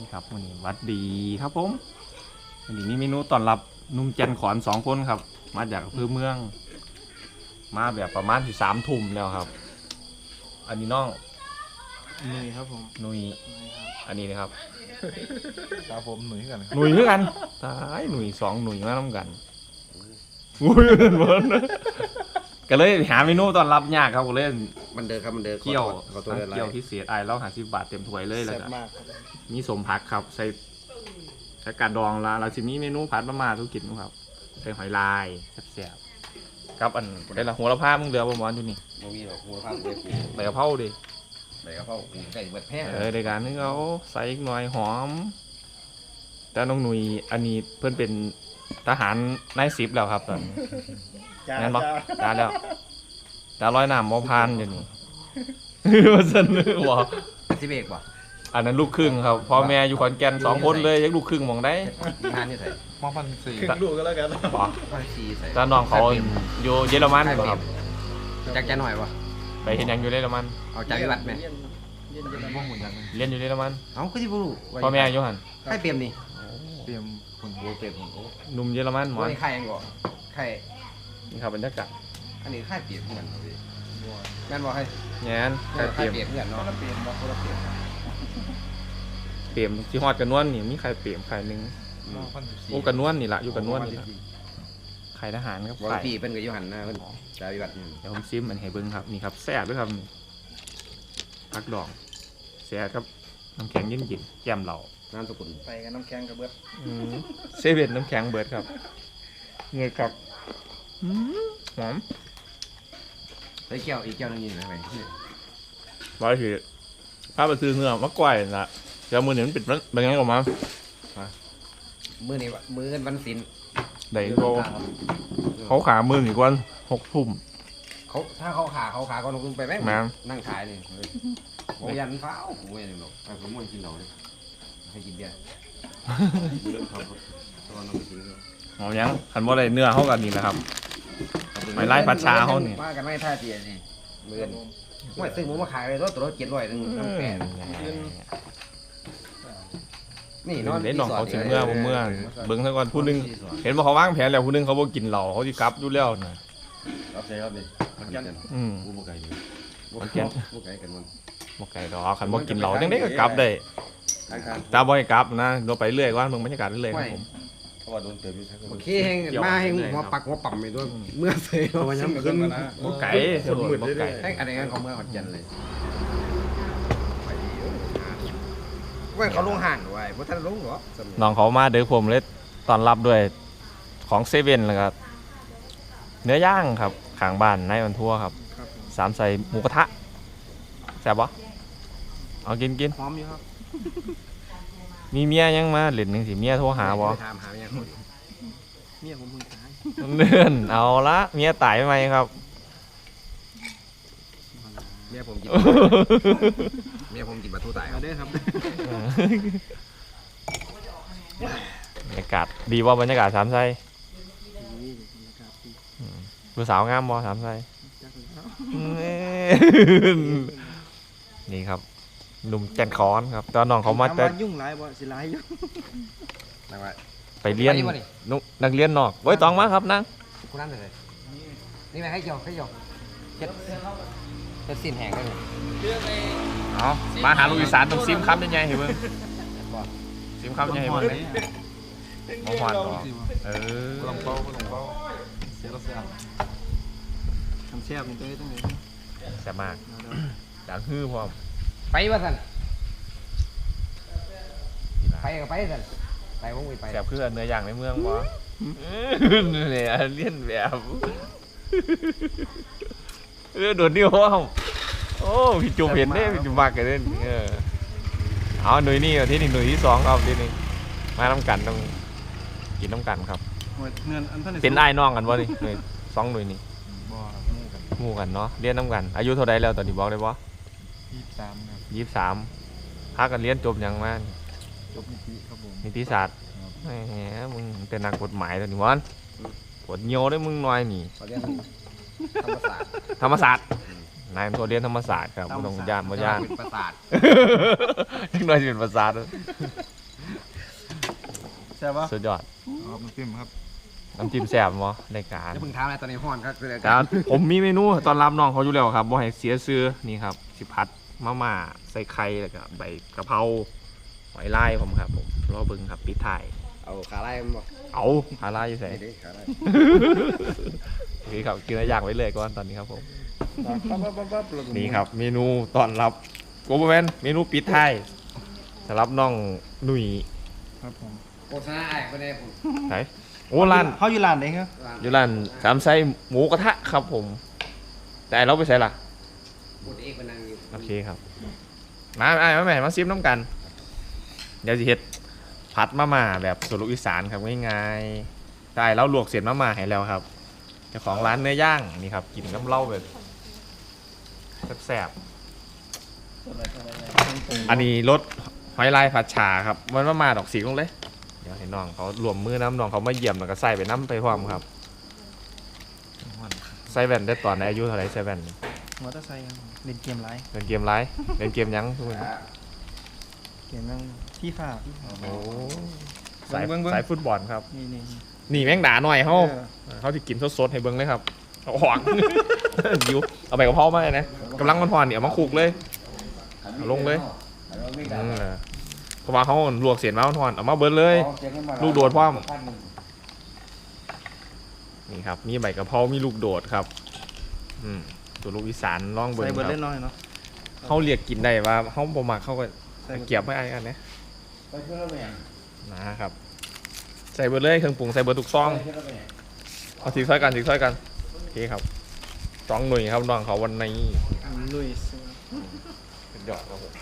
นี่ครับวันนี้หวัดดีครับผมวันนี้มีเมนูต้อนรับหนุ่มจันขอนสองคนครับ มาจากอำเภอเมือง มาแบบประมาณที่สามทุ่มแล้วครับ อันนี้น้องหนุ่ยครับผมหนุยหนุ่ยครับอันนี้นะครับครับผมหนุ่ยกันหนุยคือกันตายหนุยสองหนุยมาทำกันอุ้ยเหมือน ก็เลยหาเมนูต้อนรับยากครับก็เลยมันเดินครับมันเดินเกี่ยวขอตัวเดินไล่เกี่ยวพิเศษไอ้ายเราหาสิบบาทเต็มถ้วยเลยแล้วแซ่บก็มากครับมีสมผักครับ ใส่ใส่กาดดองละเราจะมีเมนูผัดมาม่าทุกกินครับใส่หอยลายแซ่บๆครับอันได้ละหัวละผ้ามึงเหลือประมาณอยู่นี่บ่มีหรอกมูลค่าเลยปูใบกะเพราดิใบกระเพราปูไก่เบิดแพ้เออในการนึงเขาใส่อีกหน่อยหอม แต่น้องหนุ่ยอันนี้เพื่อนเป็นทหารนายสิบแล้วครับตอนนี้ จ้างั้นปะจ้าได้แล้วดาวร้อยน้ำมอพานอยู่นี่มาเสนอบอกสิเบกบ่อันนั้นลูกครึ่งครับพ่อแม่อยู่ขอนแก่นสองคนเลยยังลูกครึ่งหมองได้งานนี่ใส่มองพันสี่ครึ่ลูกก็แล้วกันบอกพันซีใส่ถ้าน้องเขาอยู่เยอรมันบ่ครับจักจะหน่อยบ่ไปเห็นยังอยู่เยอรมันเอาจากวิวัฒน์ไหมเย็นเย็นเย็นมองหุ่นยังเรียนอยู่เยอรมันเอาคือที่บ่รู้พ่อแม่อยู่หันใครเปรียมนี่เตรียมหุ่นโอ้เปรียมโอ้หนุ่มเยอรมันหมอโอ้นยใครยังบ่ใคร นี่ครับบรรยากาศอันนี้ใครเปรียบเหมือนกันเอาดิบัวแม่นบ่ให้แงนใคใครรเปรียมเปรียบเหมือนกันคนเนาะละเปลี่ยนบอกคนละเปลี่ยนเปรียมที่ฮอดกันนวลนี่มีใครเปรียมใครหนึงมองพันสิบสี่โอ้กันนวลนี่ละอยู่กันนวลนี่ละใครทหารครับบ่ใครพี่เพิ่นก็อยู่หันหน้าเพิ่นจากวิวัฒน์นี่เดี๋ยวผมซิมมันให้เบิ้งครับนี่ครับแซ่บด้วยครับนี่พักดองแซ่บครับน้ำแข็งเย็นกินแก้มเหล่านามสกุลไปกันน้ำแข็งกับเบิร์ดอืมเซเว่นน้ำแข็งเบิร์ดครับเงยครับอืม หอมใส่แก้วอีกแก้วนึงนี่นะไปว่าคือถ้าไปซื้อเนื้อมะกวายนะเดี๋ยวมือหนึ่งมันปิดมันเป็นยังไงออกมามื้อนี้วะมื้อกันวันศิลป์ได้โลเขาขามืออีกวันหกทุ่มเขาถ้าเขาขาเขาขาก็ลงทุนไปแม่งแม่งนั่งขายนี่เฮ้ยโอ้ยันฟ้าวโอ้ยหรอกแต่ผมมันกินเหล้าเลยให้กินเบียร์เรื่องเขาตอนนั้นกินก็เอายังขันบ่ได้เนื้อเขากันนี่นะครับ ไม่ไล่ปัดชาเขานี่ มากันไม่ท่าเตียนี่เมื่อนไม่ซื้อหมูมาขายเลยตัวตัวเจ็ดร้อยหนึ่งทั้งแปดนี่นอนเล่นน้องเขาถึงเมื่อบ่เมื่อเบิ้งซะก่อนผู้หนึงเห็นว่าเขาวางแผนแล้วผู้หนึงเขาบ่กินเหล้าเขาสิกลับอยู่แล้วนะรับใจครับดิมันกันอืมกูบ่ไก่อยู่มันแก่นบ่ไก่กันมันบ่ไกลดอกขันบ่กินเหล้าจังได๋ก็กลับได้ทางการ ตาบ่ให้กลับนะเราไปเรื่อยก่อนเบิ่งบรรยากาศเรื่อยๆครับผมเพราะ ว่าโดนเติมอยู่ทั้งโอเคแห้งมาแห้งหัวปักหัวปั่มไปด้วยเมื่อเสยมาย้ำขึ้นบ่ไกลเดี๋ยวบ่ไกลแห้งอะไรกันของเมื่อขอนแก่นเลยว่าเขาลงห่างไว้เพราะท่านลงเหรอน้องเขามาเด้อผมเลยต้อนรับด้วยของเซเว่นแล้วก็เนื้อย่างครับข้างบ้านนายวันทั่วครับครับผมสามใส่หมูกระทะแซ่บบ่เอากินกินหอมอยู่ครับ มีเมียยังมาเล่นจังสิเมียโทรหาบ่ถามหาอย่างเมียผมเพิ่งตายเนื่อนเอาละเมียตายไหมครับ เมียผมกินเมียผมกินปลาทูตายคมารับเด้อครับบรรยากาศดีว่าบรรยากาศสามไซนี่นะครับพี่ผู้สาวงามบ่สามไซจักแล้วนี่ครับ หนุ่มแก่นคอนครับตอนน้องเขามาถแต่ว่ยุ่งหลายบ่สิหลายอยู่นั่งไว้ ไปเรียนไปบ่นี่ นุนักเรียนนอกไว้ยตองมาครับนั่งคุณนั่นเลยนี่ไหมให้หยอกให้หยอกเจ็ดเจ็ดสิ้นแห้งได้เลยเอามาหาลูกอีสานต้องซิมคำยังไงเห็นเบิ่งซิมคำยังไงเบิ่งเลยมอหวานบ่เออลองเป้าลองเป้าเสียแล้วเสียทำแซ่บนี่ตัวนี้ตั้งไหนแซ่บมากเอาเด้อดังฮือพร้อม ไปวะท่านไปก็ไปท่านไปผมไม่ไปแซ่บคือเนื้อย่างในเมืองบ่เนี่ยเลียนแบบเออโดดนิ้วห้องโอ้พี่จุ๊บเห็นเด้พี่จุ๊บมากกันเด้เออเอาหน่วยนี้ที่นี่หน่วยที่สองครับที่นี่มาน้ำกันต้องกินน้ำกันครับโอ้ยเงินอันท่านเป็นไอ้ายน้องกันบ่นี่หน่วยสองหน่วยนี่บ่มู่กันหมู่กันเนาะเรียนน้ำกัน อายุเท่าไรแล้วตอนนี้บอกได้บ่ ยี่สิบสามครับยี่สิบสามพากันเรียนจบหยังมาจบนิติครับผมนิติศาสตร์แหมมึงเป็นนักกฎหมายตัวนี้วอนกดโยได้มึงหน่อยนี่เขาเรียนธรรมศาสตร์ธรรมศาสตร์นายตัวเรียนธรรมศาสตร์ครับบ่ต้องย่านบ่ย่านเป็นประสาทจังน้อยสิเป็นประสาทใช่ปะสุดยอดครับน้ำจิ้มครับน้ำจิ้มแซ่บบ่รายการจะเพิ่งถามอะไรตอนนี้ห้อนครับคือการผมมีเมนูตอนรับน้องเขาอยู่แล้วครับบ่ให้เสียซื้อนี่ครับสิพัด มาม่าใส่ไข่แล้วก็ใบกะเพราหอยลายผมครับผมรอเบิ่งครับปิดท้าย เอาขาไล่มันบอกเอาหาลายอยู่ไสไอ้ดิขาไล่โอเคครับกินอะไรอย่างไว้เลยก่อนตอนนี้ครับผม ปั๊บปั๊บปั๊บปั๊บแล้วก็นี่ครับเมนูตอนรับโกโบแมนเมนูปิดท้ายสำหรับน้องหนุ่ยครับผมโฆษณาไอ้คนนี้ผมไหนโอ้ร้านเขาอยู่ร้านไหนครับอยู่ร้านสามไส้หมูกระทะครับผม แต่เราไปใส่ละบุตรเอกเป็นนางอยู่ โอเคครับ มาไอ้มาแม่มาซิมน้ำกัน เดี๋ยวจะเฮ็ดผัดมาม่าแบบสูตรลูกอีสานครับง่ายๆได้แล้วลวกเสร็จมาม่าให้แล้วครับเจ้าของร้านเนื้อย่างนี่ครับกินน้ำเล้าแบบแซ่บๆอันนี้รสหอยลายผัดฉาครับมันมาม่าดอกสีลงเลย เดี๋ยวให้น้องเขารวมมือน้ำน้องเขามาเยี่ยมแล้วก็ใส่ไปน้ำไปพร้อมครับใส่แว่นได้ตอนในอายุเท่าไรใส่แว่น มอเตอร์ไซค์ครับเล่นเกมไรเล่นเกมไรเล่นเกมหยังทุกคนเกมนั่งที่ฟ้าที่ฟ้าโอ้สายเบิ่งเบิ่งสายฟุตบอลครับนี่นี่นี่แม่งด่าหน่อยเขาเออเขาที่กินสดๆให้เบิ้งเลยครับเอาหวังดิวเอาไปกับพ่อมาเลยนะกำลังมันพอนเนี่ยเอามาคลุกเลยเอาลงเลยอืมเพราะว่าเขาลวกเสียนมามันพอนเอามาเบิ้เลย ลูกโดดพร้อมนี่ครับมีใบกะเพรามีลูกโดดครับ อืม ตัวลูกอีสานล่องเบิ้งใส่เบิร์ดคเล่รับนน้อยเนาะเขาเรียกกินได้ว่าเขาบ่มักเขาก็ใส่เกียบไม่ไอ้อันเนี้ยนะครับใส่เบอร์เลยเครื่องปรุงใส่เบอร์ทุกซองเอาสีซ้อยกันสีซ้อยกันโอเคครับสองหน่วยครับน้องเขาวันนี้ลุยส์เป็นยอดครับผม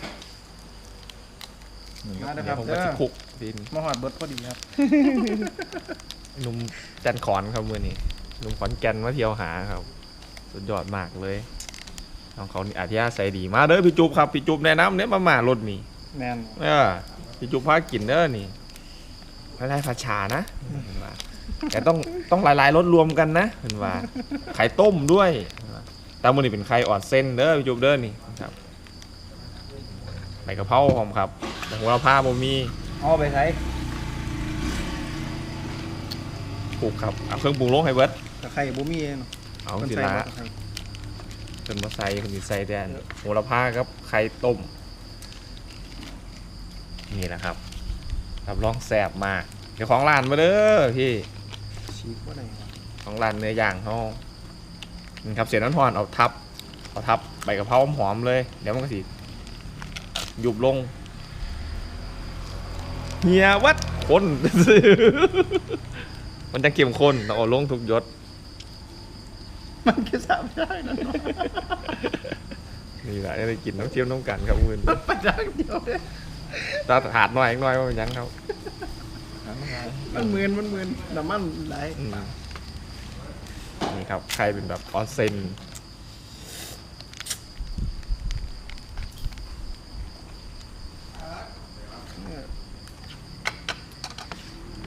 มาเด้อคเดี๋ยรัวบผมเด้ก็อจะคลุกดินมาหอดเบิร์ดพอดีครับหนุ่มจันขอนครับมือนี้หนุ่มขอนแก่นมาเที่ยวหาครับ สุดยอดมากเลยน้องเขานี่อาทิยาใส่ดีมาเด้อพี่จุ๊บครับพี่จุ๊บแนะนำเนี่ยมาม่ารถนี่แมนเออพี่จุ๊บพากินเด้อนี่ไม่ได้ผัดชานะเห็นว่าแต่ต้องต้องหลายๆรสรวมกันนะเห็นว่าไข่ต้มด้วยเห็นว่าแตามือนี่เป็นไข่อ่อนเส้นเด้อพี่จุ๊บเด้อนี่ครับใบกะเพราหอมครับแต่หัวละพาบ่มีเอาไปใช้ปลูกครับเอาเครื่องปรุงลงให้เบิดตะไคร้บ่มีเนาะ เอามันสิใส่ละบ่ตะไคร้เป็นมาใส่คนสิใส่แดนหัวละพาครับไข่ต้ม นี่แหละครับรับรองแซ่บมากเดี๋ยวของร้านมาเด้อพี่ชีกว่าไหนวะของร้านเนื้อย่างเขานี่ครับเสียน้ำทอนเอาทับเอาทับใบกะเพราหอมๆเลย เดี๋ยวมันก็สิหยุบลงเฮียวัดคนมันจะเข้มข้นต้องเอาลงทุกหยศ มันแค่สามได้นะนี่แหละได้กินน้ำเทียมน้ำกันครับมือนประจังเดียวเลยตาถาดหน่อยอีกหน่อยว่ามันยังครับมันเหมือนมันเหมือนน้ำมันไหลายอืมนี่ครับ ใครเป็นแบบออนเซน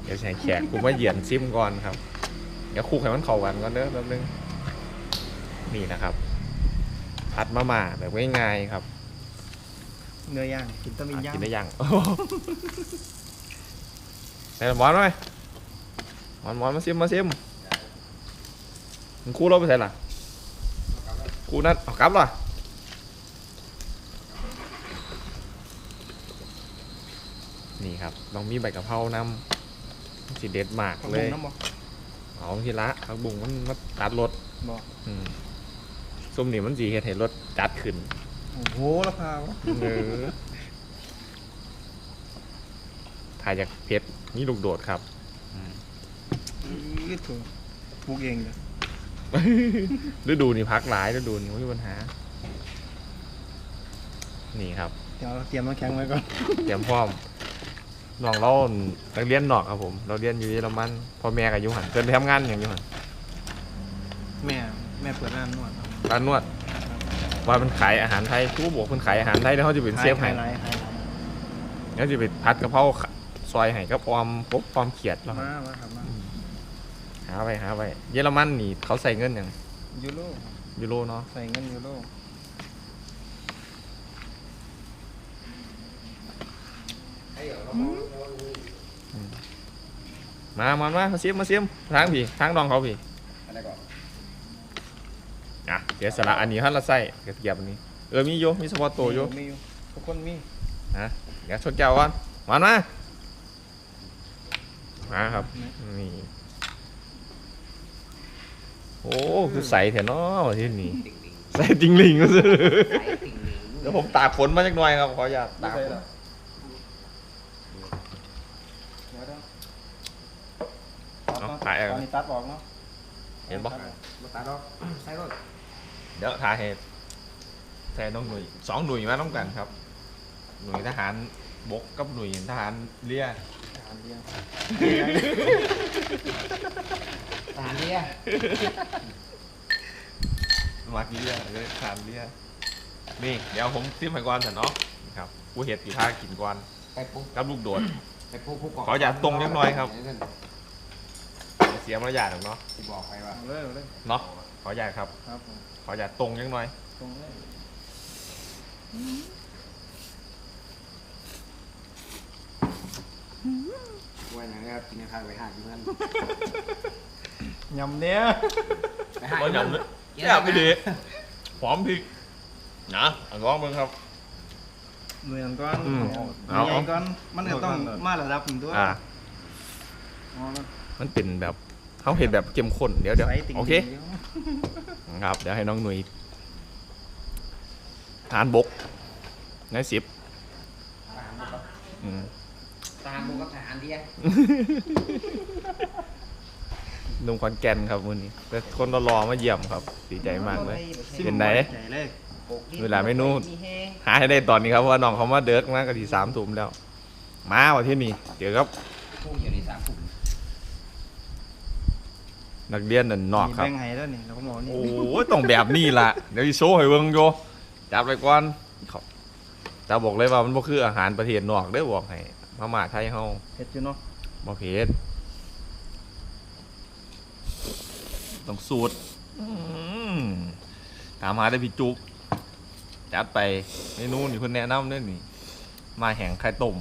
เดี๋ยวใช้แขกกูมาเหยียนซิมก่อนครับ เดี๋ยวคลุกให้มันเข้ากันก่อนเด้อแป๊บนึง นี่นะครับผัดมาม่าแบบง่ายๆครับเนื้อย่างกินตะมินอะย่างกินได้ยังใส่หมอนไหมหมอนหมอนมาซิมมาซิมมึงคู่เราไปใส่ล่ะคู่นั่นเอากลับล่ะนี่ครับต้องมีใบกะเพรานำสีเด็ดมากของเลผมยน้ำบ่เอาทีละผักบุ้งมันมาตัดรสบ่อืม ส้มนี่มันสีเห็ดเห็ดรสจัดขึ้น โอ้โหละพาวะเออถ่ายจากเพชรนี่ลูกโดดครับ ยืดถูกปลูกเองเลยฤดูนี่พักหลายฤดูนี่ไม่มีปัญหา นี่ครับ เดี๋ยวเราเตรียมน้ำแข็งไว้ก่อนเตรียมพร้อมน้องเรานักเรียนนอกครับผม เราเรียนอยู่เยอรมันพ่อแม่กับยุหันเกินไปทำงานอย่างอยุหันแม่แม่เปิดร้านนวดค ร้านนวด ว่ามันขายอาหารไทยทูบอกมันขายอาหารไทยแล้วเขาจะเป็นเซฟให้ไลท์แล้วจะไปพัดกระเพาะซอยไห้กับออมปุ๊บความเขียดเรามาหาไปหาไปเยอรมันนี่เขาใส่เงินยังยูโรยูโรเนาะใส่เงินยูโรมามามามาเสียมมาเสียมทางพี่ทางดองเขาพี่ สียสละอันนี้ฮันละไส้กระเทียมอันนี้ เออมีโยมีสปอร์ตโตโยมีอยู่ทุกคนมีนะเดี๋ยวชนแก้วก่อนมามามาครับนี่โอ้คือใสแถวน้อที่นี่ดิ่งดิ่งใส่ติงลิงก็ซื้อไอ้ดิ่งดิ่งเดี๋ยวผมตากฝนมาจักหน่อยครับขออนุญาตไม่ตากใช่ฝหรนอเดี๋ยวเดี๋ยวเนาะถ่ายเอาตอนนี้ตัดออกเนาะเห็นปะมาตาดอกใส่รถ เดี๋ยวถ่ายเหตุใส่น้องหนุ่ยสองหนุ่ยมาต้องกันครับ หน่วยทหารบกกับหน่วยทหารเรืออาหารเลี้ยงทหารเรือมากี่เรือเลยทหารเรือนี่เดี๋ยวผมซิมให้ก่อนสันเนาะนี่ครับกูเห็ดกี่ท่ากินก่อนไปปุ๊บกับลูกโดดไปปุ๊บปุ๊บก่อนขออย่าตรงนิดหน่อยครับ เสียมารยาทหรอกเนาะที่บอกไปว่าเอาเลยเอาเลยเนาะขออย่าตครับครับผม ขออย่าตรงยังหน่อย ตรงเลยวันนั้นก็กินข้าวไปหาเพื่อนยำเนี้ยไปหาบ่หยำเลยแซ่บไปดีหอมพริกนะเอาลองเบิ่งครับหน่วยก่อนอืมเอาเอาก่อนมันก็ต้องมาระดับหนึ่งด้วยมันเป็นแบบเขาเห็นแบบเข้มข้นเดี๋ยวเดี๋ยวโอเค ครับ เดี๋ยวให้น้องหนุ่ยทานบกในสิบทหารบุกครับอืมทหารบุกกับทหารเรือหนุ่มขอนแก่นครับวันนี้เป็นคนรอๆมาเยี่ยมครับดีใจมากเลยเป็นไหนใหญ่เลยเวลาไม่นู่นหาให้ได้ตอนนี้ครับเพราะว่าน้องเขามาเดิกมากก็ทีสามทุ่มแล้ว มาวันที่นี่เดี๋ยวครับพุ่งอยู่ในสามปุ่ม นักเรียนนั่นนอกครับมีแบ่งให้แล้วนี่แล้วก็หมอนี่โอ้ยต้องแบบนี้ล่ะ เดี๋ยวอีโซ่ให้เบิ่งโยจับไปก่อนเขาจะบอกเลยว่ามันบ่คืออาหารประเทศนอกเด้อบอกให้มาม่าไทยเฮาเผ็ดอยู่เนาะบ่เผ็ดต้องสูตรอืมถามหาได้พี่จุกจัดไปเมนูนี่เพิ่นแนะนำเด้อนี่ มาแห้งไข่ต้ม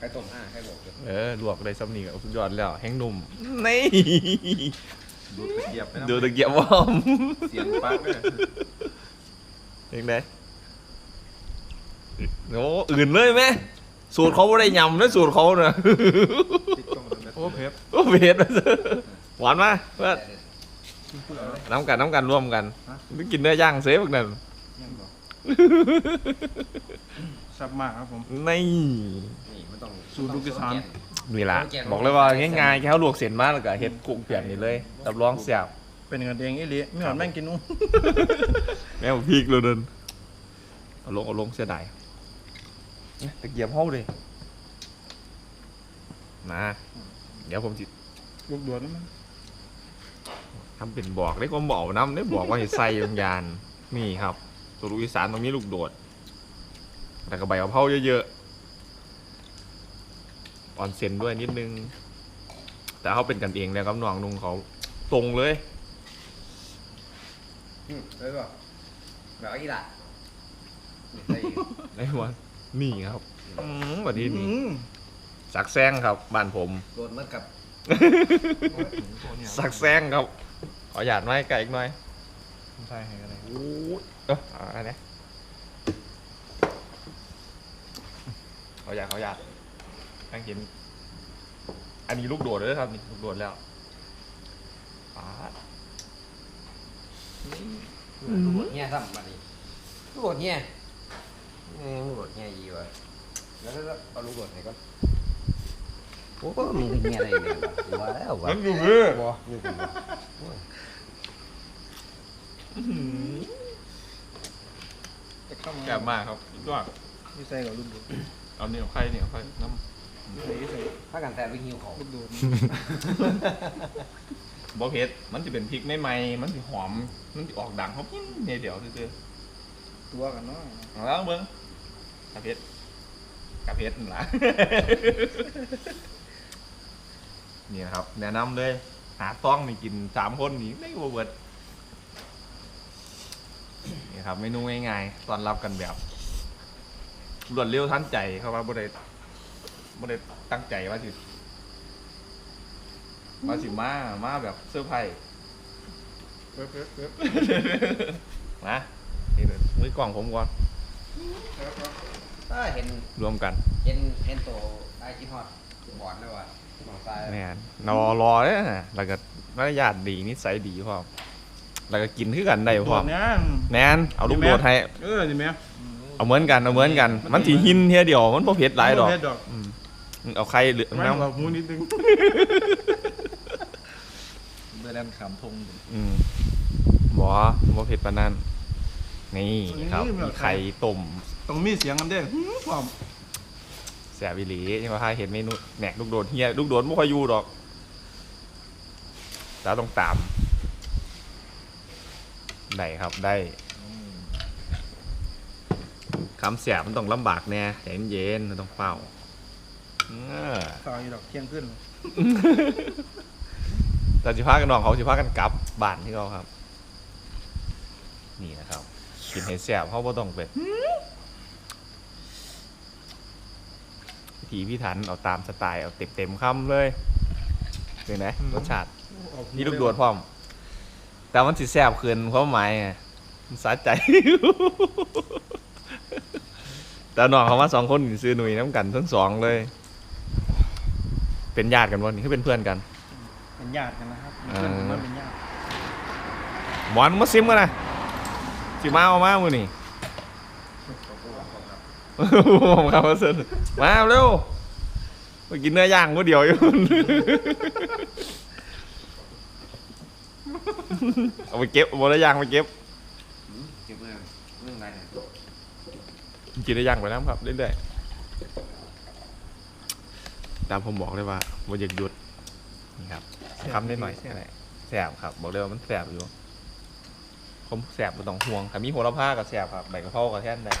ใครต้มห้าใครบอกเออลวกได้ซ้ำนี่ก็สุดยอดแล้วแห้งนุ่มนี่ดูตะเกียบไปนะดูตะเกียบวอมเสียงปากเลยยังไงโอ้อื่นเลยไหมสูตรเขาไม่ได้ยำนะสูตรเขาเนะโอ้เผ็ดโอ้เผ็ดหวานมาเพื่อนน้ำกันน้ำกันร่วมกันไม่กินเนื้อย่างเซฟพวกนั้นยังบอกซับมากครับผม นี่นี่มัน ต้องสูตรลูกอีสาน นี่ล่ะบอกเลยว่าง่ายๆแค่เขาลวกเส้นมาแล้วก็เฮ็ดกุ้งเปียกนี่เลยรับรองแซ่บเป็นกันเองอีหลีไม่หอนแม่งกินอุ้งแม่งพริกเลยเดินเอาลงเอาลงเสียดายเนี่ยตะเกียบเฮาเลยมาเดี๋ยวผมจิลูกดวนนั่นมั้งทำเป็นบอกได้ความบอกน้ำได้บอกว่าให้ใส่ยงยานนี่ครับตัวลูกอีสานตรงนี้ลูกโดดแต่กระใบกะเพราเยอะๆ ออนเซนด้วยนิดนึง แต่เขาเป็นกันเองแล้วครับน้องนุ่งเขาตรงเลยอืมเลยป่ะแบบอีหละนี่ใส่ไอ้วันนี่ครับอืมวันนี้นี่อืมสักแซงครับบ้านผม โดนมันกับสักแซงครับ ขอหยาดไม้ไก่อีกหน่อยใช่ให้กันเลยโอ้ยเออเอาอันนี้ขอหยาดขอหยาด แม่งเห็น อันนี้ลูกโดดเลยครับนี่ลูกโดดแล้วปาดลูกบดเนี่ยซ้ำมาดิลูกบดเนี่ยเออลูกบดเนี่ยยีวะแล้วก็เอาลูกบดไหนก่อนโอ้มีเป็นเนี่ยอะไรเนี่ยว่าแล้ววะมันอยู่เรื่อยบ่นี่เป็นบ่จะเข้ามาแกบมากครับสุดยอดที่ใส่กับลูกดวนเอาเนี่ยไข่เนี่ยไข่น้ ใส่ใส่ถ้ากันแต่ไปหิวเขาลูกดวนำบอเผ็ดมันจะเป็นพริกไม่ไหมมันจะหอม มันจะออกดังเขาพิ้นเนี่ยเดี๋ยวซื่อตัวกันเนาะๆเอาแล้วเบิ้งกระเพ็ดกระเพ็ดนั่นล่ะ นี่นะครับ แนะนำเลย หาต้องนี่กินสามคนนี่ไม่เวิร์ดนี่ครับเมนูง่ายๆตอนรับกันแบบรวดเร็วทันใจเขาว่าบ่ได้บ่ ได้ตั้งใจว่าสิว่าสิมา มาแบบเซอร์ไพรส์เป๊บเป๊บเป๊บนะนี่เลยมือกล่องผมก่อนถ้าเห็นรวมกันเห็นเห็นตัวไอ้คิดฮอดบอดแล้วว่ะมองซ้ายแม่นรอรอเด้อแล้วก็มารยาทดีนิสัยดีพร้อมแล้วก็กินคือกันได้พร้อมเนี่ยแมนเอาลูกโดดให้เออนี่แม่เอาเหมือนกันเอาเหมือนกัน มันสิหินเทียเดียวมันบ่เผ็ดหลายดอกเฮ็ดดอก อืม เอาไข่เหลืองไม่น้บอกหมูนิดนึงเมื่อนั้นขามทงำอืมบ่บ่เผ็ดปานนั้นนี่ครับมีไข่ต้มต้องมีเสียงกันเด้หืมความแซ่บอีหลียังว่าถ้าเห็นเมนูแหนกลูกโดดเฮียลูกโดดบ่ค่อยอยู่ดอกแต่ต้องตามได้ครับได้คำแสบมันต้องลำบากแน่ใจเย็นๆมันต้องเฝ้า เออต่ออีดอกเที่ยงขึ้นแต่สิพากันน้องเขาสิพากันกลับบ้านที่เขาครับ นี่นะครับกินให้แสบเขาบ่ต้องไปพิถีพิถันเอาตามสไตล์เอาเต็มเต็มๆคำเลยเป็นไงรสชาตินี่ลูกโดดพร้อม แต่มันสิแสบคืนความหมายไงมันสะใจ แต่น้องเขามาสองคนนี่ซื้อหนุ่ยน้ำกันทั้งสองเลย เป็นญาติกันวันนี้คือเป็นเพื่อนกัน เป็นญาติกันนะครับเพื่อนผมว่าเป็นญาติหมอนมาซิมกันนะสิมาเอามามือนี่ผมครับมาเซินมาเร็วมากินเนื้อย่างก็เดียวอยู่เอาไปเก็บเอาเนื้อย่างไปเก็บเก็บเรื่องเรื่องอะไรเนี่ยกินเนื้อย่างไปแล้วครับเรื่อยๆ ตามผมบอกเลยว่าว่าอยากหยุดนี่ครับทำได้หน่อยแค่ไหนแสบครับ บอกเลยว่ามันแสบอยู่ผมแสบไม่ต้องห่วงถ้ามีโหระพากับแสบครับใบกระเพรากับแท่นได้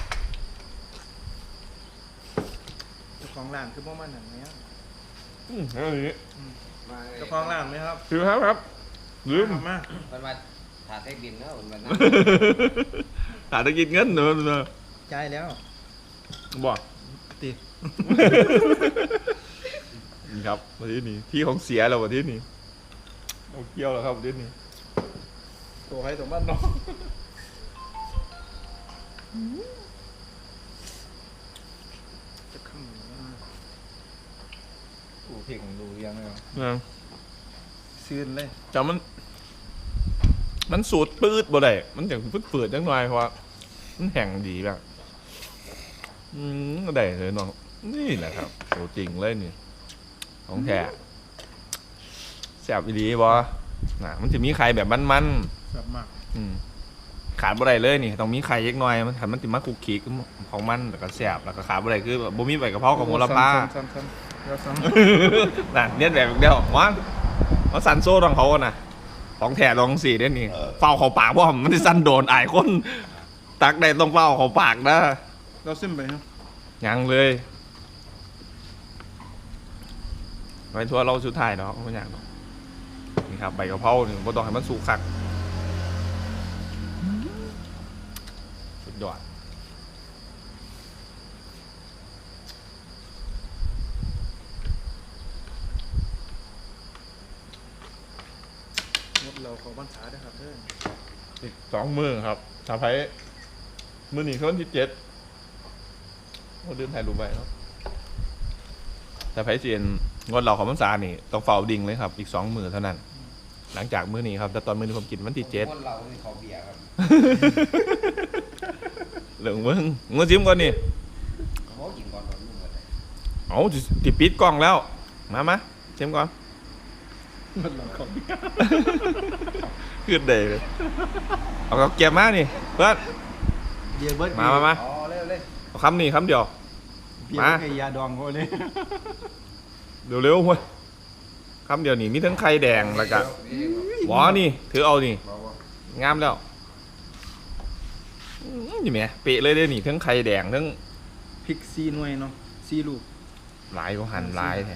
เจ้าของร้านคือพวกมันอย่างเนี้ยอืมเอาอย่างนี้มาเลยเจ้าของร้านไหมครับคือครับครับลืมมามันมาถ่ายเทคบินแล้วมันนะหาตะกินเงินเนอะเนอะจ่ายแล้วบอกติ นี่ครับวันที่นี้ที่ของเสียแล้ววันที่นี้เอาเกี่ยวแล้วครับวันที่นี้ตัวให้ตัวบ้านน้องจะข้างหนึ่งนะกูเพ่งดูยังไงนะซื้อเลยจำมัน มันสูตรปืดบ่ได้มันอย่างปืดเปิดจังหน่อยเพราะว่ามันแห้งดีแบบอืมก็ได้เลยน้องนี่แหละครับโอ้จริงเลยนี่ ของแท้แซ่บอีดีบ่น่ะมันจะมีไข่แบบมันๆแบบมากอืมขาดบ่ได้เลยนี่ต้องมีไข่เล็กน้อยมันทำมันติมาคุกคีของมันแล้วก็แสบแล้วก็ขาดบ่ได้คือแบบบ่มีใบกระเพรากับโมลปลาซ้ำๆซ้ำๆแล้วซ้ำน่ะเนี่ยแบบเดียวมันมันสันโซ่ของเขาอะนะของแท้ลองสี่เด้นี่เฝ้าเขาปากเพราะมันจะสันโดนอายคน ตักได้ต้องเฝ้าเขาปากนะเราซิมไปครับยังเลย ไปทัวร์เราสุดท้ายเนาะไม่อยากเนาะนี่ครับใบกะเพรานี่บ่ต้องให้มันสุกคักสุดยอดงดเราขอบ้านสาด้วยครับเพื่อนอีกสองมือครับสาไพมือหนีคนที่เจ็ดเราลืมถ่ายรูปไว้ครับสาไพเจียนงดเราของมันสานี่ต้องเฝ้าดิ่งเลยครับอีกสองมือเท่านั้น หลังจากมือนี้ครับ แต่ตอนมือนี้ผมกินวันที่เจ็ดคนเรานี่เขาเบียร์ครับเหลืองมึงมึงจิ้มก่อนนี่เขากินก่อนก่อนมึงหมดเลยเอาติดปิดกล้องแล้ว มามาจิ้มก่อนงดเราของขึ้นเดยเลยเอาเอาเก็บมานี่เพื่อนเบียร์เบิร์ดมามามาอ๋อเร็วเลยเอาคำนี้คำเดียวเบียร์มาไอ้ยาดองเขาเลย เร็วๆเว้ยคำเดียวนี่มีทั้งไข่แดงแล้วก็หวอนี่ ถือเอานี่บอกว่างามแล้วอื้อนี่แหม่เปะเลยเด้อนี่ทั้งไข่แดงทั้งพริกซีหน่วยเนาะซีลูกหลายก็หั่นหลายแท้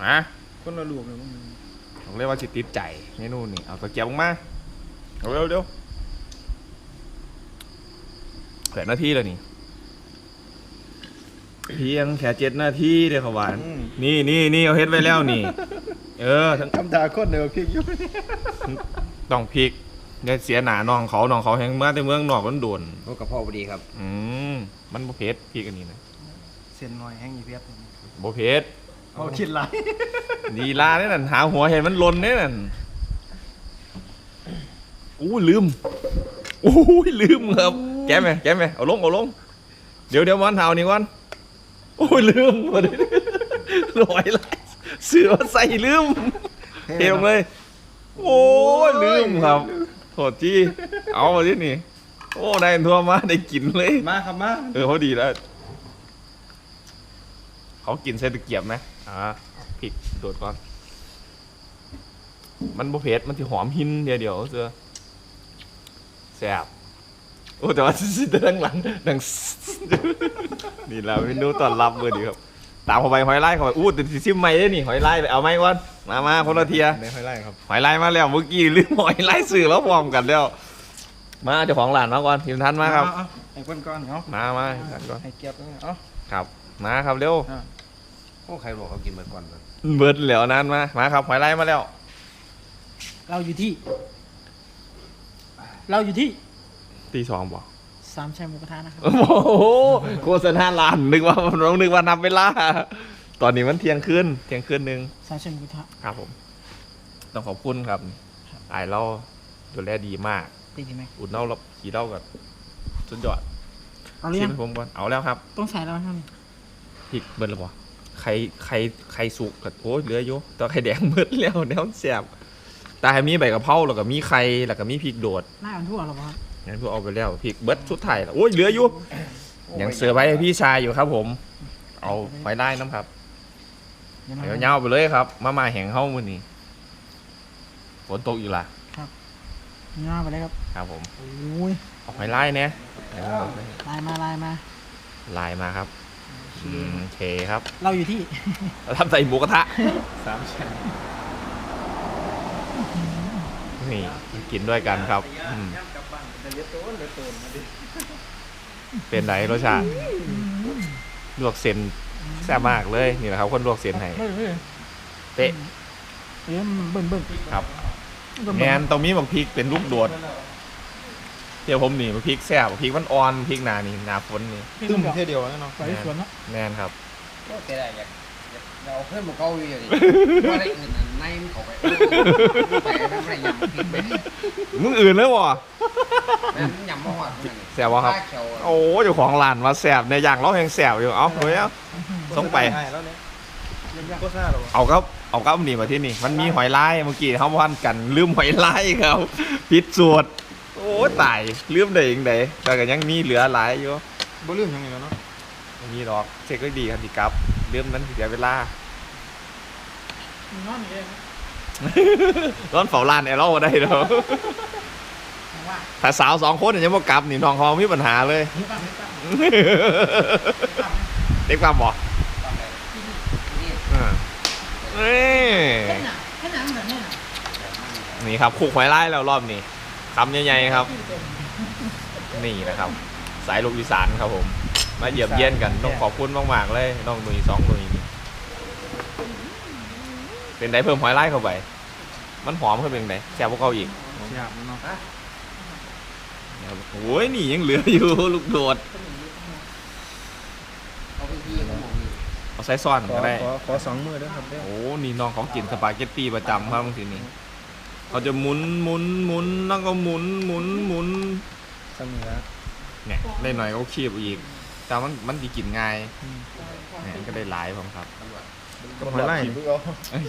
มาคนละลูกเลยมึงผมเรียกว่าจิตติดใจเมนูนี่เอาตะเกียบออกมาเอาเร็วเร็วแปดนาทีแล้วนี่ เพียงแค่เจ็ดนาทีเดียวเขาหวานนี่นี่นี่เอาเฮ็ดไว้แล้วนี่ เออทั้งทำตาโคตรเดียวพริกอยู่ต้องพริกอย่าเสียหนาน้องเขาน้องเขาแหงมาแต่เมืองนอกมันโดนโอ้กระเพาะพอดีครับอืมมันบ่เผ็ดพริกอันนี้นะเส้นหน่อยแห้งอีเพียบบ่เผ็ดเอาคิดไรดีลาเนี่ยนั่นหาหัวเห็นมันหลนเนี่ยนั่นอู้ลืมอู้ยลืมครับ แกะไหมแกะไหมเอาลงเอาลงเดี๋ยวเดี๋ยวมันเท้านี่ก่อน โอ้ยลืมมาดิลอยไรเสือใส่ลืมเทลงเลย โอ้ยลืมครับโทษที่เอามาที่นี่ โอ้ได้ทั่วมาได้กินเลย มาครับมาเออเขาดีแล้วเขากินใส่ตะเกียบไหมอ่าพริกโดดก่อน มันบ่เผ็ดมันที่หอมหินเดียวเดียวเสือแซ่บ โอ้แต่ว่าสิแต่ดังหลังดัง นี่แหละเมนูต้อนรับเบอร์ดีครับ ตามเข้าไปหอยไล่เข้าไปอู้แต่สิซิมไม่ได้นี่หอยไล่ไปเอาไหมก่อนมามาคนละเทียในหอยไร่ครับหอยไล่มาแล้วเมื่อกี้ลืมหอยไล่สื่อแล้วพร้อมกันแล้ว มาเจ้าของร้านมาก่อนทีมทันมาครับเอเอไอ้คนก่อนเอามามาทันก่อนให้เกียบเอาเอาครับ มาครับเร็วโอ้ใครบอกเขากินเหมือนก่อนเลยเบิร์ดแล้วนานมามาครับหอยไล่มาแล้ว เราอยู่ที่ เราอยู่ที่ ตีสองบอกสามชัยหมูกระทะนะครับ โอ้โหโฆษณาร้านนึกว่าน้องนึกว่านับเวลา ตอนนี้มันเที่ยงคืนเที่ยงคืนหนึ่งสามชัยหมูกระทะ ครับผม ต้องขอบคุณครับไอายเราดูแลดีมากติดไหมอุ่นเล่าเราขี่เล่ากับสุดยอดเอาเรีชิยมงให้ผมก่อนเอาแล้วครับต้องใส่แล้วท่านพริกเบิร์ดหรือเปล่าไข่ไข่ไข่สุกกับโอ้ยเหลืออยู่แตัวาไข่แดงเบิร์ดแล้วแนวแสบแต่ให้มีใบกะเพราแล้วก็มีไข่แล้วก็มีพริกโดดหน้าอันทั่วหรอครับ งั้นพวกเอาไปแล้วพริกเบิร์ดชุดไทยแล้วโอ้ยเหลืออยู่ยังเสือร์ไว้ให้พี่ชายอยู่ครับ ผม เอาไว้ได้น้ำครับดี๋ยวนะเดี๋ยวเงาไปเลยครับ มามาแห่งเข้ามือนี้ฝนตกอยู่ล่ะหน้าไปเลยครับ ครับผมโอ้ยเอาไว้ไล่เนี่ยลายมาลายมาลายมาครับอืมโอเคครับ เราอยู่ที่เราทำใส่หมูกระทะสามชั้นนี่กินด้วยกันครับ อืมกลับบ้านแต่เลี้ยตัวเลี้ยตัวมาดิเป็นไรรสชาติลวกเส้นแซ่บมากเลยนี่แหละครับ คนลวกเส้นให้เฮ้ยเฮ้ยเตะเอ้ยมันเบิ่มเบิ่มครับเบิ่มแมนตรงนี้บักพริกเป็นลูกโดดเดี๋ยวผมหนีบักพริกแซ่บบักพริกมันอ่อนพริกหนานี่หนาฝนนี่ตึ้มเท่ยวเดียวนะเนาะไปสวนเนาะแมนครับก็แต่ได้อยาก อยากเราเพื่อนมาเกาอยู่ดิว่าได้อื่นอันในมันเขาไปไปไม่ได้ยำกินไปมึงอื่นเลยวะนั่นยำมาหอดนั่นแซ่บวะครับ ปลาเขียวโอ้เจ้าของร้านมาแซ่บในอย่างเราแหงแซ่บอยู่เอาเฮ้ยเอาต้องไปให้แล้วเนี่ยโคตรซ่าหรอวะเอาครับเอาครับนี่มาที่นี่ มันมีหอยลายเมื่อกี้เขาพันกันลืมหอยลายครับพิษสูตรโอ้ตายลืมได้ยังไงแต่ก็ยังมีเหลือหลายอยู่บ่ลืมยังไงแล้วเนาะไม่มีหรอกเช็คก็ดีครับพี่ครับ ลืมนั้นเสียเวลานอนอยู่เลยนะร้อนเฝ้าร้านไอ้เราก็ได้เนาะว่าถ้าสาวสองคนเนี่ยยังบ่กลับนี่น้องเขามีปัญหาเลยนี่ป่ะนี่ป่ะเด็กความบอกนี่อ่านี่แค่หนังแค่หนังแบบเนี้ยนะนี่ครับคุกหอยลายแล้วรอบนี้คำใหญ่ๆครับนี่นะครับ สายลูกอีสานครับผม มาเยี่ยมเยียนกันต้องขอบคุณมากๆเลยน้องหนุ่ยสองหนุ่ยนี่เป็นไดเพิ่มหอยลายเข้าไป มันหอมขึ้นเป็นไดแซ่บพวกเขาอีกหยาบเนาะโอ้ยนี่ยังเหลืออยู่ลูกโดดเขาไปที่เขาบอกนี่เอาใส่ซ่อนขอก็ได้ขอขอสองมือด้วยครับเด้อโอ้นี่น้องเขากินสปาเกตตี้ประจำครับบางทีนี่เขาจะหมุนหมุนหมุนแล้วก็หมุนหมุนหมุนสมีแล้วเนี่ยได้หน่อยเขาคีบอีก แต่มันมันดีกินง่ายเนี่ยมันก็ได้หลายผมครับก็หอยไร่เอ้ย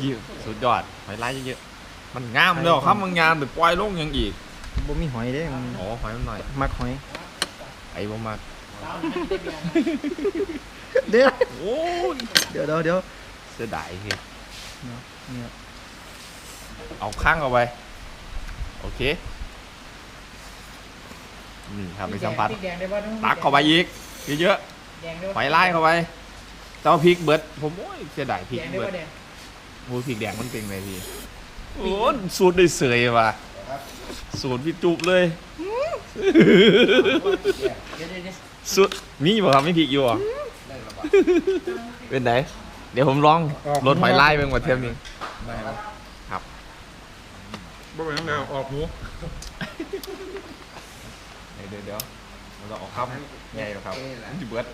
สุดยอดหอยลายเยอะๆมันงามเลยครับมันงามแต่ปล่อยลงยังอีกบ่มีหอยเด้มันโอ้หอยมันหน่อยมักหอยไอ้บ่มากเดี๋ยวโอ้ยเดี๋ยวเดี๋ยวเดี๋ยวเสียดายคือเนี่ยเอาข้างเอาไปโอเคนี่ครับไปสัมผัสพริกแดงได้ป่ะตักเข้าไปอีก เยอะแดงได้ๆหอยไล่เข้าไปแต่ว่าพริกเบิดผมโอ้ยเสียดายพริกแดงได้เบิดป่ะแดงโอ้ยพริกแดงมันเป็นไงพี่โอ้ยสูตรได้เสยว่ะสูตรพี่จุบเลย เดี๋ยวเดี๋ยวเดี๋ยวสูตรมีป่ะครับไม่พริกอยู่อะได้ระบว่ะเป็นไหนเดี๋ยวผมลองรถหอยไล่เบิ่งว่าเทียมนี้ได้ครับครับบ่เป็นน้ำเดียวออกหมูเดี๋ยวเดี๋ยวเดี๋ยวเราจะออกคำ ใหญ่แล้วครับมันจะเบิด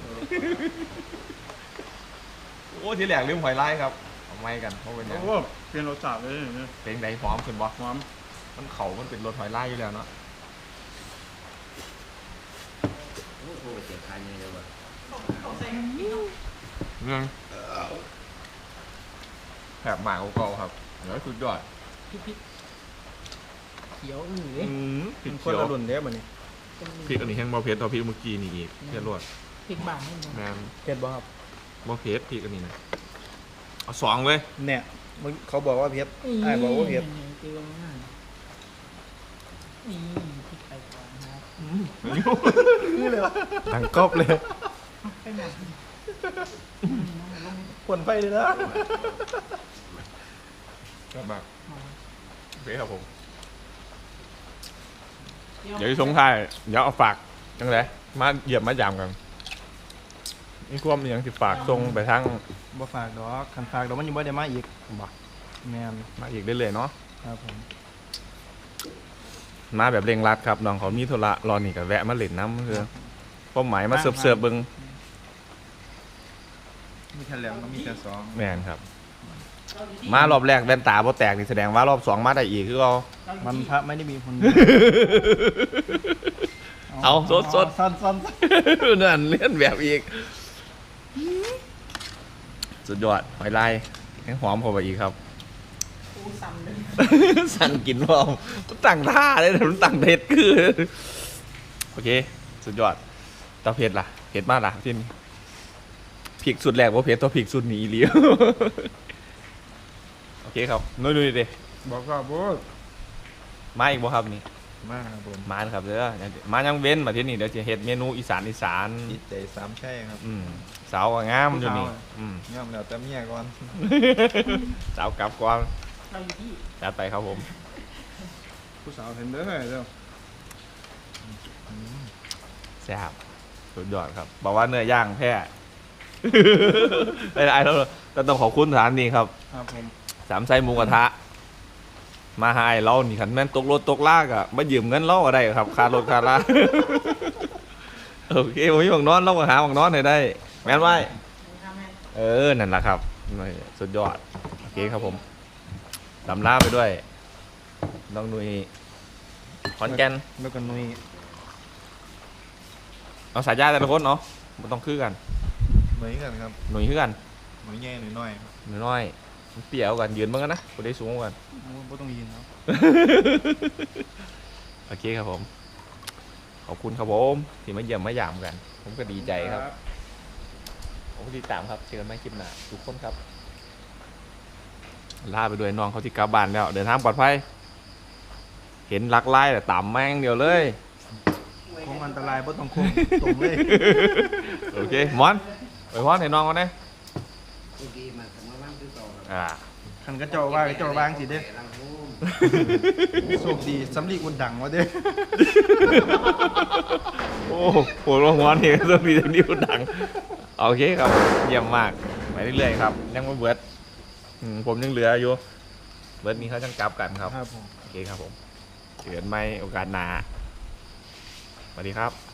โอ้ทีแรกลืมหอยไล่ครับเอาไม้กันเพราะเป็นหยังโอ้เปลี่ยนรสชาติเลยเนี่ยเพลงใดพร้อมขึ้นบ่หอมมันเขามันเป็นรถหอยไล่อยู่แล้วเนาะโอ้โหเจ็บคายเลยว่ะเรื่องแผบหมากเก่าๆครับเดี๋ยวสุดยอดพริกพริกเขียวอืออืมพริกคเขีนยวละรุ่นเด้อมันนี่ พริกอันนี้แห้งบ่เผ็ดเท่าพริกเมื่อกี้นี่อีกเพียรวดพริกบางนี่มันแม่นเผ็ดบ่ครับบ่เผ็ดพริกอันนี้นะเอาสองเลยเนี่ยมึงเขาบอกว่าเผ็ดไอ้บอกว่าเผ็ดเจียวง่ายนี่พริกไทยก่อนนะครับนี่เลยวะดังกบเลยไปหมดผลไฟเลยนะ ครับมากโอเคครับผม เดี๋ยวสงท้ายเดี๋ยวเอาฝากจังไดมาเหยียบมายามกันนี่ความอหยังสิฝากส่งไปทางบ่ฝากดอกคันฝากดอกมันอยู่บ่ได้มาอีกบ่แม่นมาอีกได้เลยๆเนาะครับผมมาแบบเร่งรัดครับน้องเขามีธุระรอนี่ก็แวะมาเล่นน้ำคือป้อมหมายมาเสิร์ฟเสิร์ฟๆเบิ่งมีแค่แหลมก็มีแค่สองแม่นครับ มารอบแรกแว่นตาบ่แตกนี่แสดงว่ารอบสองมาได้อีกคือเอามันพระไม่ได้มีผลเอาสดสดสั้นสั้นนั่นเลื่อนแบบอีก สุดยอดหอยลายให้หอมเข้าไปอีกครับ กูสั่งเลยสั่งกินพร้อมตั้งท่าเลยแต่มันตั้งเผ็ดคือ โอเค สุดยอดแตาเผ็ดล่ะเผ็ดมากล่ะที่นี่พริกสุดแรกว่าเผ็ดตัวพริกสุดหนีเลี้ยวโอ เคครับนุ้ยดูดิบอกว่าโบสมาอีกบ่ครับนี่มากครับผมมาครับเด้อมายังเว้นมาที่นี่เดี๋ยวจะเฮ็ดเมนูอีสานอีสานจิตใจสามแช่ครับอืมสาวก็งามอยู่นี่อืมย่อมแล้วแต่เมียก่อนสาวกลับก่อนเราอยู่ที่จัดไปครับผม ผู้สาวเห็นเด้อเด้อแซ่บสุดยอดครับบอกว่าเนื้อย่างแพ้ไม่ได้แล้วก็ต้องขอบคุณสถานนี้ครับครับผม สามไส้หมูกระทะ มาหาไอ้เรานี่ขันแม่นตกรถตกลากอะมายืมเงินเราก็ได้ครับค่ารถค่าลาโอเคผมมีหวังนอนเราก็หาหวังนอนให้ได้ แม่นไว้ทำไมเออนั่นแหละครับนี่สุดยอดโอเคครับผมลำลาไปด้วยน้องนุยขอนแก่นแล้วก็นุ้ยเอาสายยาแต่ละคนเนาะมันต้องคือกันเหมือนกันครับหนุ่ยคือกันหน่อยแง่หน่อยน้อยครับหนุ่ยน้อยมัน เปี่ยวกันยืนเมื่อกันนะกูได้สูงกว่ากันโอ้บ่ต้องยินครับโอเคครับผม ขอบคุณครับผมที่มาเยี่ยมมาหยามกัน ผมก็ดีใจครับ ผมก็ติดตามครับเจอกันใหม่คลิปหน้าทุกคนครับ ลาไปด้วยน้องเขาที่กลับบ้านแล้ว เดินทางปลอดภัย เห็นลักไล่แต่ต่ำแม่งเดียวเลยคงอันตรายบ่ต้องคงตรงเลย โอเคหมอนไปพอนให้น้องก่อนนะเมื่ อกี้มันสมมติว่าคือต่อแบบอ่าคันก็เจ้าว่าก็เจ้าว่างสิเด้ลังหูโชคดีสำลีอุ่นดังวะเด้โอ้โหปวดหัวนี่ก็ต้องมีแต่นิ้วดัง โอเคครับ เยี่ยมมาก ไปเรื่อยๆครับ ยังไม่เบิดอืมผมยังเหลืออยู่ เบิดนี้เขาจังกลับกันครับ ครับผม โอเคครับผมเจอกันใหม่โอกาสหน้าสวัสดีครับ